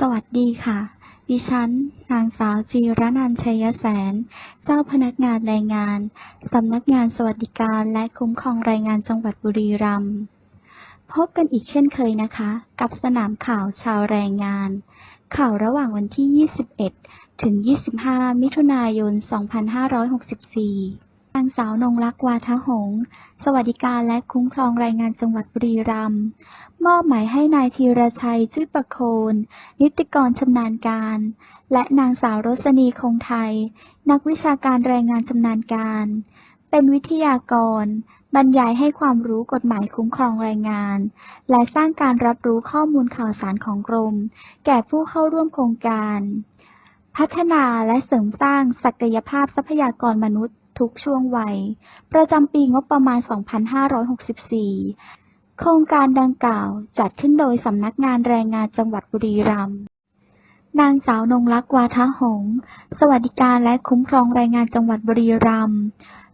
สวัสดีค่ะ ดิฉัน นางสาวจีรนันชัยแสน เจ้าพนักงานแรงงาน สำนักงานสวัสดิการและคุ้มครองแรงงานจังหวัดบุรีรัมย์ พบกันอีกเช่นเคยนะคะ กับสนามข่าวชาวแรงงาน ข่าวระหว่างวันที่ 21 ถึง 25 มิถุนายน 2564 นางสาวนงลักษวาทหงษ์สวัสดิการและคุ้มครองแรงงานจังหวัดบุรีรัมย์มอบหมายให้นายธีรชัยจุ้ยประโคน นิติกรชำนาญการ และนางสาวรสนีคงไทย นักวิชาการแรงงานชำนาญการ เป็นวิทยากร บรรยายให้ความรู้กฎหมายคุ้มครองแรงงาน และสร้างการรับรู้ข้อมูลข่าวสารของกรม แก่ผู้เข้าร่วมโครงการ พัฒนาและเสริมสร้างศักยภาพทรัพยากรมนุษย์ ทุกช่วงวัย ประจำปีงบประมาณ 2564 โครงการดังกล่าวจัดขึ้นโดยสำนักงานแรงงานจังหวัดบุรีรัมย์นางสาวนงลักษ์วาทหงษ์สวัสดิการและคุ้มครองแรงงานจังหวัดบุรีรัมย์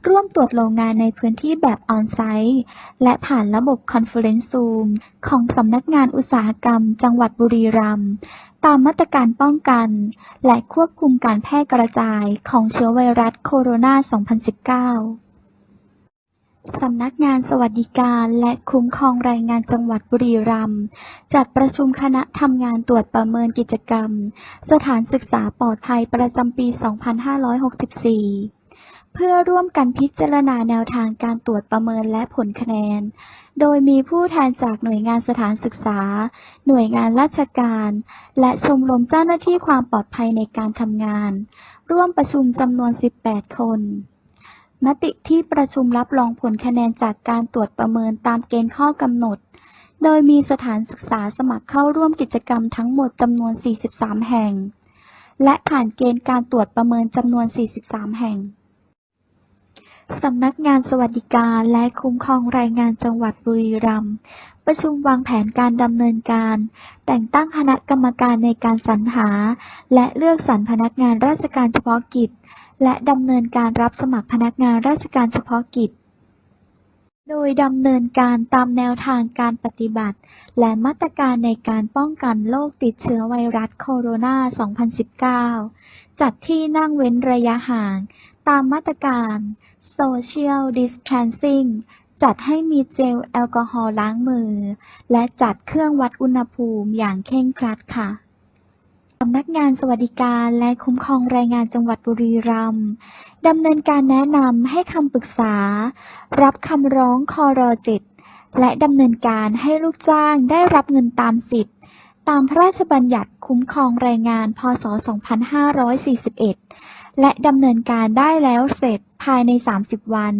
ร่วมตรวจโรงงานในพื้นที่แบบออนไซต์ และผ่านระบบคอนเฟอเรนซ์ซูมของสำนักงานอุตสาหกรรม จังหวัดบุรีรัมย์ตามมาตรการป้องกัน และควบคุมการแพร่กระจายของเชื้อไวรัสโคโรนา 2019สำนักงานสวัสดิการและคุ้มครองแรงงานจังหวัดบุรีรัมย์จัดประชุมคณะทำงานตรวจประเมินกิจกรรม สถานศึกษาปลอดภัยประจำปี 2564 เพื่อร่วมกันพิจารณาแนวทางการตรวจประเมินและผลคะแนน โดยมีผู้แทนจากหน่วยงานสถานศึกษา หน่วยงานราชการ และชมรมเจ้าหน้าที่ความปลอดภัยในการทำงาน ร่วมประชุมจำนวน 18 คนมติที่ประชุมรับรองผลคะแนนจากการตรวจประเมินตามเกณฑ์ข้อกำหนด โดยมีสถานศึกษาสมัครเข้าร่วมกิจกรรมทั้งหมดจำนวน 43 แห่ง และผ่านเกณฑ์การตรวจประเมินจำนวน 43 แห่ง สำนักงานสวัสดิการและคุ้มครองแรงงานจังหวัดบุรีรัมย์ประชุมวางแผนการดำเนินการ แต่งตั้งคณะกรรมการในการสรรหา และเลือกสรรพนักงานราชการเฉพาะกิจ และดำเนินการรับสมัครพนักงานราชการเฉพาะกิจ โดยดำเนินการตามแนวทางการปฏิบัติ และมาตรการในการป้องกันโรคติดเชื้อไวรัสโคโรนา 2019 จัดที่นั่งเว้นระยะห่าง ตามมาตรการ Social Distancing จัดให้มีเจลแอลกอฮอล์ล้างมือ และจัดเครื่องวัดอุณหภูมิอย่างเคร่งครัดค่ะสำนักงานสวัสดิการและคุ้มครองแรงงานจังหวัดบุรีรัมย์ดำเนินการแนะนำให้คำปรึกษา รับคำร้องคอร7และดำเนินการให้ลูกจ้างได้รับเงินตามสิทธิ์ ตามพระราชบัญญัติคุ้มครองแรงงาน พ.ศ.2541 และดำเนินการได้แล้วเสร็จภายใน 30 วัน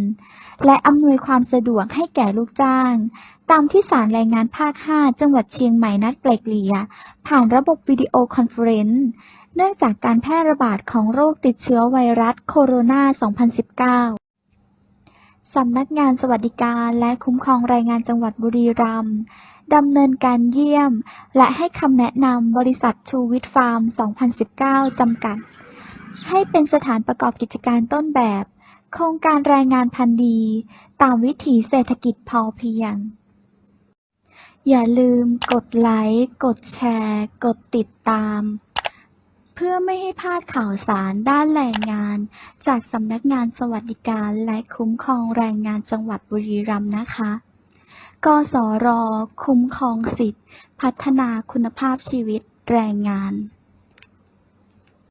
และอำนวยความสะดวกให้แก่ลูกจ้าง ตามที่ศาลแรงงานภาค 5 จังหวัดเชียงใหม่นัดไกล่เกลี่ย ผ่านระบบวิดีโอคอนเฟอเรนซ์เนื่องจากการแพร่ระบาดของโรคติดเชื้อไวรัสโคโรนา 2019สำนักงานสวัสดิการและคุ้มครองแรงงานจังหวัดบุรีรัมย์ดำเนินการเยี่ยม และให้คำแนะนำบริษัทชูวิทฟาร์ม 2019 จำกัด ให้เป็นสถานประกอบกิจการต้นแบบ โครงการแรงงานพันธุ์ดี ตามวิถีเศรษฐกิจพอเพียง อย่าลืมกดไลค์ กดแชร์ กดติดตาม เพื่อไม่ให้พลาดข่าวสารด้านแรงงาน จากสำนักงานสวัสดิการและคุ้มครองแรงงานจังหวัดบุรีรัมย์นะคะกสร คุ้มครองสิทธิพัฒนาคุณภาพชีวิตแรงงาน